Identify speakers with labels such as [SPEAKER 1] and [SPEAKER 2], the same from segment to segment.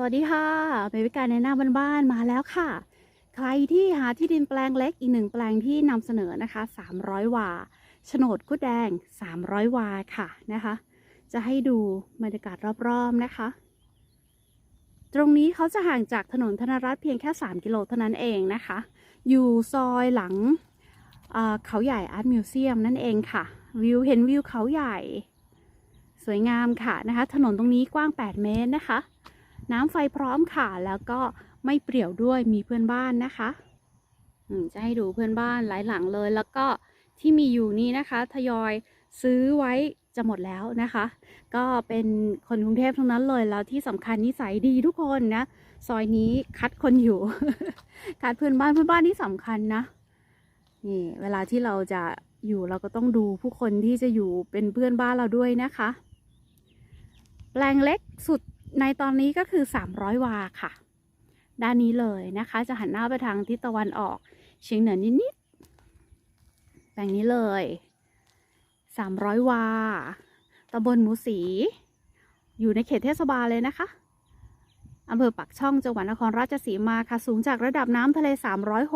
[SPEAKER 1] สวัสดีค่ะเมวิการในหน้าบ้านๆมาแล้วค่ะ ใครที่หาที่ดินแปลงเล็กอีกหนึ่งแปลงที่นำเสนอนะคะ 300 วาโฉนดกุดแดง 300 วาค่ะนะคะ จะให้ดูบรรยากาศรอบๆนะคะ ตรงนี้เขาจะห่างจากถนนธนรัตน์เพียงแค่ 3 กิโลเท่านั้นเองนะคะ อยู่ซอยหลังเอ่อเขาใหญ่อาร์ตมิวเซียมนั่นเองค่ะ วิวเห็นวิวเขาใหญ่ สวยงามค่ะนะคะ ถนนตรงนี้กว้าง 8 เมตรนะคะ น้ำไฟพร้อมค่ะ แล้วก็ไม่เปรี่ยวด้วยมีเพื่อนบ้านนะคะจะให้ดูเพื่อนบ้านหลายหลังเลย แล้วก็ที่มีอยู่นี่นะคะ ทยอยซื้อไว้จะหมดแล้วนะคะ ก็เป็นคนกรุงเทพทั้งนั้นเลยแล้วที่สำคัญนิสัยดีทุกคนนะซอยนี้คัดคนอยู่ คัดเพื่อนบ้านเพื่อนบ้านนี่สำคัญนะนี่เวลาที่เราจะอยู่เราก็ต้องดูผู้คนที่จะอยู่เป็นเพื่อนบ้านเราด้วยนะคะ แปลงเล็กสุด ในตอนนี้ก็คือ 300 วาค่ะ ด้านนี้เลยนะคะ จะหันหน้าไปทางทิศตะวันออกเฉียงเหนือนิดๆแปลงนี้เลย 300 วาตำบลหมูสี อยู่ในเขตเทศบาลเลยนะคะอำเภอปักช่องจังหวัดนครราชสีมาค่ะ สูงจากระดับน้ำทะเล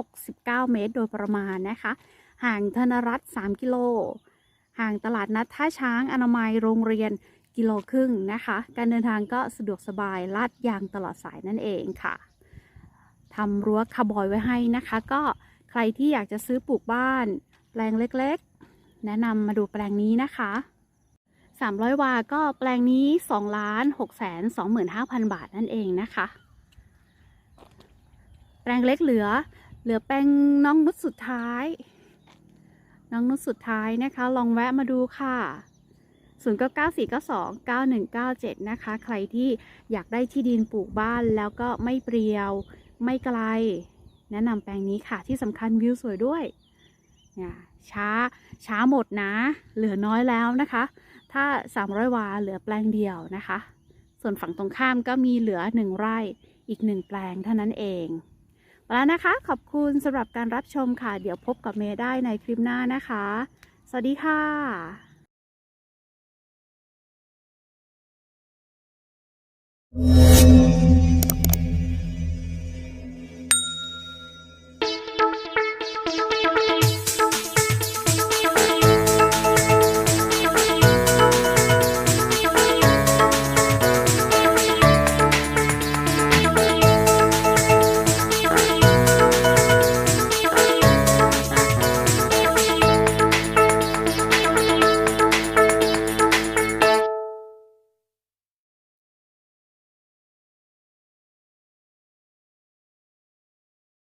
[SPEAKER 1] 369 เมตร โดยประมาณนะคะ ห่างธนรัฐ 3 กิโล ห่างตลาดนัดท่าช้างอนามัยโรงเรียน กิโลครึ่งนะคะ การเดินทางก็สะดวกสบายลาดยางตลอดสายนั่นเองค่ะทำรั้วคาร์บอยไว้ให้นะคะ ก็ใครที่อยากจะซื้อปลูกบ้าน แปลงเล็กๆ แนะนำมาดูแปลงนี้นะคะ 300 วาก็แปลงนี้2ล้าน6แสน25,000 บาทนั่นเองนะคะ แปลงเล็กเหลือ เหลือแปลงน้องนุชสุดท้าย น้องนุชสุดท้ายนะคะ ลองแวะมาดูค่ะ 0 9 9 4 9 2 9 1 9 7 นะคะ ใครที่อยากได้ที่ดินปลูกบ้านแล้วก็ไม่เปรียวไม่ไกล แนะนำแปลงนี้ค่ะที่สำคัญวิวสวยด้วยเนี่ยช้าช้าหมดนะ เหลือน้อยแล้วนะคะ ถ้า 300 วาเหลือแปลงเดียวนะคะ ส่วนฝั่งตรงข้ามก็มีเหลือ 1 ไร่อีก 1 แปลงเท่านั้นเองแล้วนะคะ ขอบคุณสำหรับการรับชมค่ะ เดี๋ยวพบกับเมย์ได้ในคลิปหน้านะคะ สวัสดีค่ะ
[SPEAKER 2] Música